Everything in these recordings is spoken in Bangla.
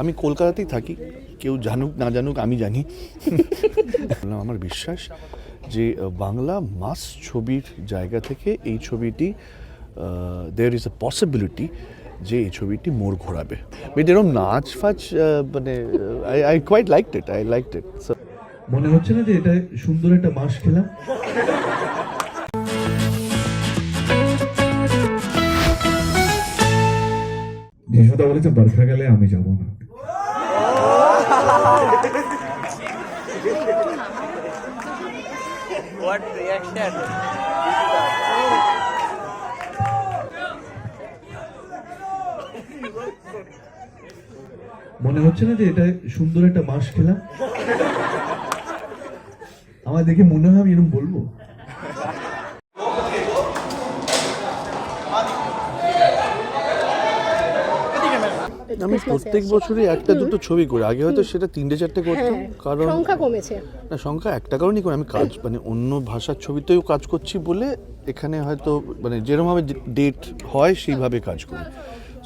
আমি কলকাতাতেই থাকি। কেউ জানুক, না জানুক, আমি জানি। আমার বিশ্বাস যে, বাংলা মাস ছবির জায়গা থেকে এই ছবিটি দেয়ার ইজ এ পসিবিলিটি যে এই ছবিটি মোড় ঘোরাবে। বাট এরকম নাচ ফাচ মানে I I quite like it I like it মনে হচ্ছে না যে এটা সুন্দর একটা মাস খেলাম? যশোদা বলেছে বর্ষা গেলে আমি যাব না। What reaction? মনে হচ্ছে না যে এটা সুন্দর একটা মাস খেলা আমার দেখে মনে হয় আমি এরকম বলব আমি প্রত্যেক বছরই একটা দুটো ছবি করি। আগে হয়তো সেটা তিনটে চারটে করতাম হ্যাঁ কারণ সংখ্যা কমেছে। না সংখ্যা একটা কারণেই করে আমি কাজ মানে অন্য ভাষার ছবিতেও কাজ করছি বলে এখানে হয়তো মানে যেরকমভাবে ডেট হয় সেইভাবে কাজ করি।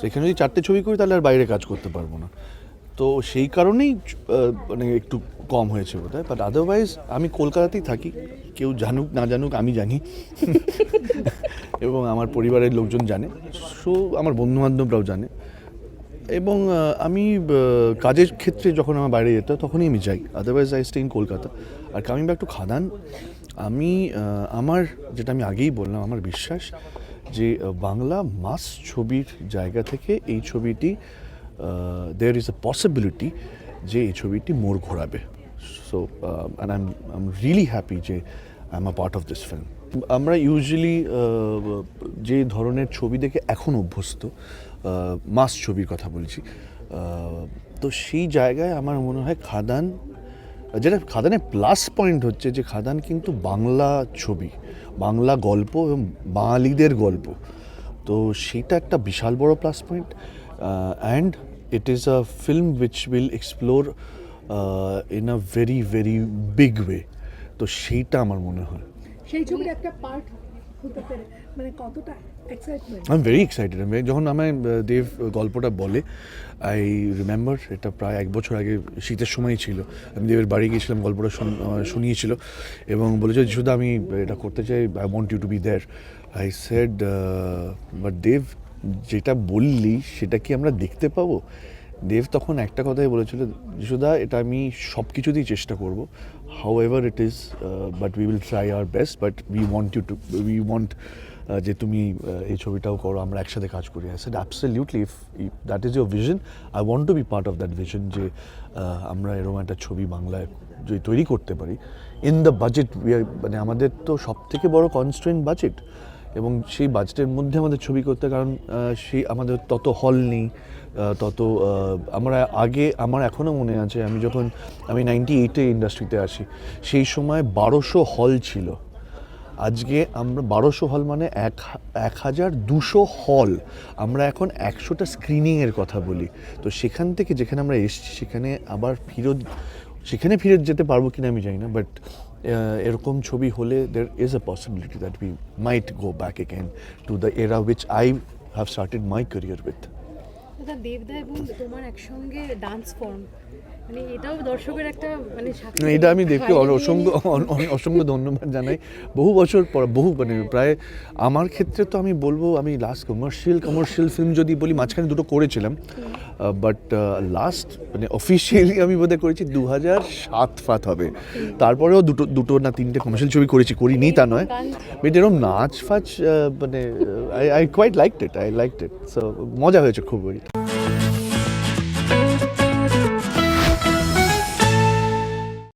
সেখানে যদি চারটে ছবি করি তাহলে আর বাইরে কাজ করতে পারব না। তো সেই কারণেই মানে একটু কম হয়েছে বোধ হয় বাট আদারওয়াইজ আমি কলকাতাতেই থাকি। কেউ জানুক না জানুক আমি জানি। এবং আমার পরিবারের লোকজন জানে। সো আমার বন্ধুবান্ধবরাও জানে। এবং আমি কাজের ক্ষেত্রে যখন আমার বাইরে যেতে, তখনই আমি যাই। Otherwise I stay in Kolkata R coming back to খাদান আমি আমার, যেটা আমি আগেই বললাম, আমার বিশ্বাস যে বাংলা মাস ছবির জায়গা থেকে এই ছবিটি দেয়ার ইজ এ পসিবিলিটি যে এই ছবিটি মোড় ঘোরাবে। So and I am I am really happy যে I am a part of this film আমরা ইউজুয়ালি যে ধরনের ছবি দেখে এখন অভ্যস্ত মাস ছবির কথা বলছি তো সেই জায়গায় আমার মনে হয় খাদান, যেটা খাদানের প্লাস পয়েন্ট হচ্ছে যে খাদান কিন্তু বাংলা ছবি, বাংলা গল্প এবং বাঙালিদের গল্প। তো সেটা একটা বিশাল বড় plus point and it is a film which will explore in a very very big way তো সেইটা আমার মনে হয়। সেই ছবির একটা পার্ট হতে আই এম ভেরি এক্সাইটেড আমি যখন আমায় দেব গল্পটা বলে আই রিমেম্বার এটা প্রায় এক বছর আগে শীতের সময় ছিল। আমি দেবের বাড়ি গিয়েছিলাম, গল্পটা শুন- শুনিয়েছিল এবং বলেছে শুধু আমি এটা করতে চাই I want you to be there I said but Dev, যেটা বললি, সেটা কি আমরা দেখতে পাবো? দেব তখন একটা কথাই বলেছিল, যশোদা, এটা আমি সব কিছুতেই চেষ্টা করব। However it is but we will try our best but we want you to we want যে তুমি এই ছবিটাও করো, আমরা একসাথে কাজ করি। I said absolutely if that is your vision I want to be part of that vision যে আমরা এরকম একটা ছবি বাংলায় যদি তৈরি করতে পারি। ইন দ্য বাজেট উই মানে আমাদের তো সব থেকে বড় কনস্ট্রেন্ট বাজেট এবং সেই বাজেটের মধ্যে আমাদের ছবি করতে, কারণ সেই আমাদের তত হল নেই তত আমরা আগে, আমার এখনও মনে আছে, আমি যখন, আমি নাইনটি এইটে ইন্ডাস্ট্রিতে আসি, সেই সময় বারোশো হল ছিল। আজকে আমরা বারোশো হল মানে এক এক হাজার দুশো হল আমরা এখন একশোটা স্ক্রিনিংয়ের কথা বলি। তো সেখান থেকে যেখানে আমরা এসেছি, সেখানে আবার ফিরত সেখানে ফিরে যেতে পারব কিনা আমি জানি না বাট এরকম ছবি হলে there is a possibility that we might go back again to the era which I have started my career with দেবদা এবং তোমার একসঙ্গে ডান্স ফর্ম মানে এটাও দর্শকের একটা মানে না, এটা আমি দেখতে অসংখ্য অসংখ্য ধন্যবাদ জানাই। বহু বছর পর বহু মানে প্রায় আমার ক্ষেত্রে তো আমি বলব আমি লাস্ট কমার্শিয়াল কমার্শিয়াল ফিল্ম যদি বলি মাঝখানে দুটো করেছিলাম। বাট লাস্ট মানে অফিসিয়ালি আমি বোধহয় করেছি দু হাজার সাত ফাত হবে। তারপরেও দুটো দুটো না তিনটে কমার্শিয়াল ছবি করেছি, করিনি তা নয়। বাট এরকম নাচ ফাচ মানে I I quite like it I like it so মজা হয়েছে খুব